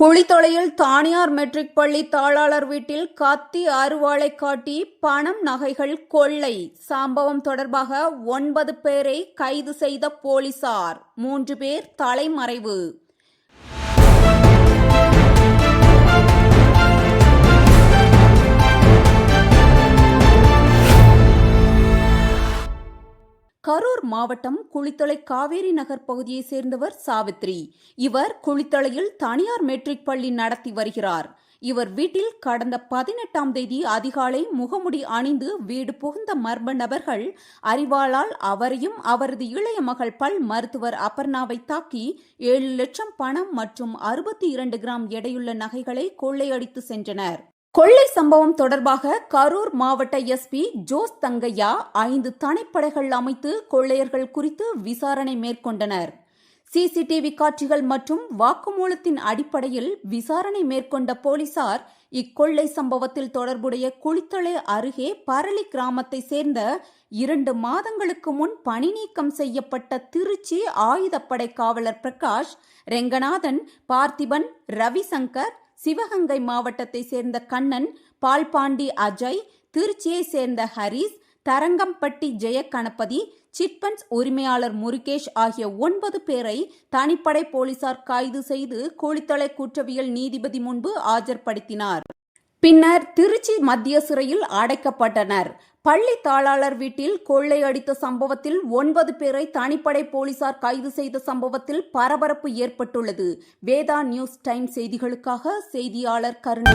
குளித்தொலையில் தானியார் matric பள்ளி தாளாளர் வீட்டில் கத்தி அருவாளை காட்டி பணம் நகைகள் கொள்ளை. சம்பவம் தொடர்பாக ஒன்பது பேரை கைது செய்த போலீசார். மூன்று பேர் தலைமறைவு. கரூர் மாவட்டம் குளித்தலை காவேரி நகர் பகுதியைச் சேர்ந்தவர் சாவித்ரி. இவர் குளித்தலையில் தனியார் மெட்ரிக் பள்ளி நடத்தி வருகிறார். இவர் வீட்டில் கடந்த பதினெட்டாம் தேதி அதிகாலை முகமுடி அணிந்து வீடு புகுந்த மர்ம நபர்கள் அறிவாளால் அவரையும் அவரது இளைய மகள் பல் மருத்துவர் அபர்ணாவை தாக்கி ஏழு லட்சம் பணம் மற்றும் அறுபத்தி இரண்டு கிராம் எடையுள்ள நகைகளை கொள்ளையடித்து சென்றனர். கொள்ளை சம்பவம் தொடர்பாக கரூர் மாவட்ட எஸ்பி ஜோஸ் தங்கையா ஐந்து தனிப்படைகள் அமைத்து கொள்ளையர்கள் குறித்து விசாரணை மேற்கொண்டனர். சிசிடிவி காட்சிகள் மற்றும் வாக்குமூலத்தின் அடிப்படையில் விசாரணை மேற்கொண்ட போலீசார் இக்கொள்ளை சம்பவத்தில் தொடர்புடைய குளித்தலை அருகே பரளி கிராமத்தை சேர்ந்த இரண்டு மாதங்களுக்கு முன் பணி நீக்கம் செய்யப்பட்ட திருச்சி ஆயுதப்படை காவலர் பிரகாஷ் ரெங்கநாதன் பார்த்திபன் ரவிசங்கர் சிவகங்கை மாவட்டத்தை சேர்ந்த கண்ணன் பால்பாண்டி அஜய் திருச்சியை சேர்ந்த ஹரிஸ் தரங்கம்பட்டி ஜெய கணபதி சிட்பண்ட்ஸ் உரிமையாளர் முருகேஷ் ஆகிய ஒன்பது பேரை தனிப்படை போலீசார் கைது செய்து கூலித்தலை குற்றவியல் நீதிபதி முன்பு ஆஜர்படுத்தினார். பின்னர் திருச்சி மத்திய சிறையில் அடைக்கப்பட்டனர். பள்ளி தாளாளர் வீட்டில் கொள்ளை அடித்த சம்பவத்தில் ஒன்பது பேரை தனிப்படை போலீசார் கைது செய்த சம்பவத்தில் பரபரப்பு ஏற்பட்டுள்ளது. வேதா நியூஸ் டைம் செய்திகளுக்காக செய்தியாளர் கருணா.